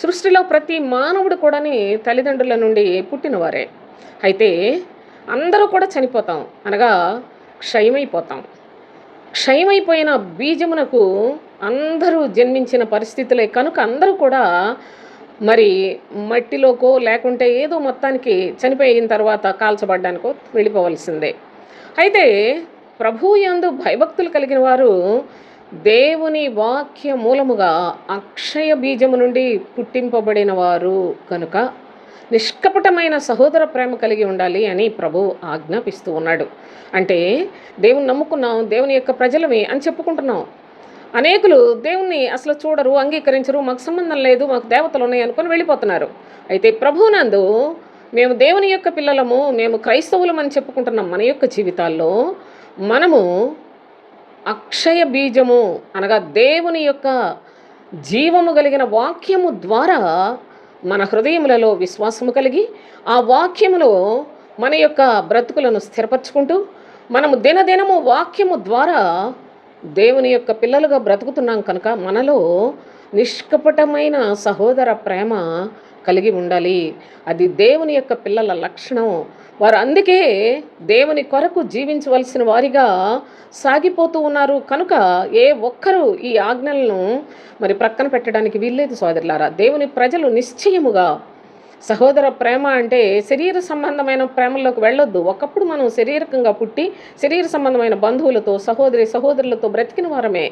సృష్టిలో ప్రతి మానవుడు కూడాని తల్లిదండ్రుల నుండి పుట్టినవారే. అయితే అందరూ కూడా చనిపోతాం. అనగా క్షయమైపోతాం. క్షయమైపోయిన బీజమునకు అందరూ జన్మించిన పరిస్థితులే కనుక అందరూ కూడా మరి మట్టిలోకో లేకుంటే ఏదో మొత్తానికి చనిపోయిన తర్వాత కాల్చబడ్డానికో వెళ్ళిపోవలసిందే. అయితే ప్రభు యందు భయభక్తులు కలిగిన వారు దేవుని వాక్య మూలముగా అక్షయ బీజము నుండి పుట్టింపబడిన వారు కనుక నిష్కపటమైన సహోదర ప్రేమ కలిగి ఉండాలి అని ప్రభు ఆజ్ఞాపిస్తూ ఉన్నాడు. అంటే దేవుని నమ్ముకున్నాం దేవుని యొక్క ప్రజలమే అని చెప్పుకుంటున్నాం. అనేకులు దేవుణ్ణి అసలు చూడరు అంగీకరించరు మాకు సంబంధం లేదు మాకు దేవతలు ఉన్నాయి అనుకొని వెళ్ళిపోతున్నారు. అయితే ప్రభునందు మేము దేవుని యొక్క పిల్లలము మేము క్రైస్తవులం అని చెప్పుకుంటున్నాం మన యొక్క జీవితాల్లో. మనము అక్షయ బీజము అనగా దేవుని యొక్క జీవము కలిగిన వాక్యము ద్వారా మన హృదయములలో విశ్వాసము కలిగి ఆ వాక్యములో మన యొక్క బ్రతుకులను స్థిరపరచుకుంటూ మనము దినదినము వాక్యము ద్వారా దేవుని యొక్క పిల్లలుగా బ్రతుకుతున్నాం కనుక మనలో నిష్కపటమైన సహోదర ప్రేమ కలిగి ఉండాలి. అది దేవుని యొక్క పిల్లల లక్షణం. వారు అందుకే దేవుని కొరకు జీవించవలసిన వారిగా సాగిపోతూ ఉన్నారు. కనుక ఏ ఒక్కరూ ఈ ఆజ్ఞలను మరి ప్రక్కన పెట్టడానికి వీల్లేదు సోదరులారా. దేవుని ప్రజలు నిశ్చయముగా సహోదర ప్రేమ అంటే శరీర సంబంధమైన ప్రేమలోకి వెళ్ళొద్దు. ఒకప్పుడు మనం శరీరకంగా పుట్టి శరీర సంబంధమైన బంధువులతో సహోదరి సహోదరులతో బ్రతికిన వారమే.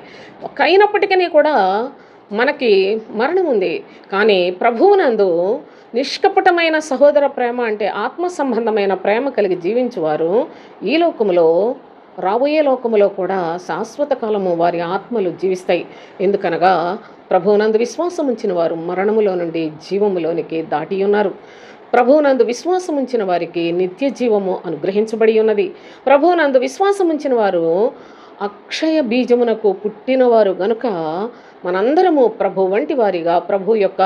అయినప్పటికీ కూడా మనకి మరణం ఉంది. కానీ ప్రభువునందు నిష్కపటమైన సహోదర ప్రేమ అంటే ఆత్మ సంబంధమైన ప్రేమ కలిగి జీవించేవారు ఈ లోకములో రాబోయే లోకములో కూడా శాశ్వత కాలము వారి ఆత్మలు జీవిస్తాయి. ఎందుకనగా ప్రభువునందు విశ్వాసం ఉంచిన వారు మరణములో నుండి జీవములోనికి దాటి ఉన్నారు. ప్రభువునందు విశ్వాసం ఉంచిన వారికి నిత్య జీవము అనుగ్రహించబడి ఉన్నది. ప్రభువునందు విశ్వాసం ఉంచిన వారు అక్షయ బీజమునకు పుట్టినవారు గనుక మనందరము ప్రభు వంటి వారిగా ప్రభు యొక్క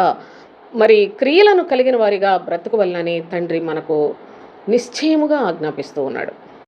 మరి క్రియలను కలిగిన వారిగా బ్రతుకువల్లని తండ్రి మనకు నిశ్చయముగా ఆజ్ఞాపిస్తూ ఉన్నాడు.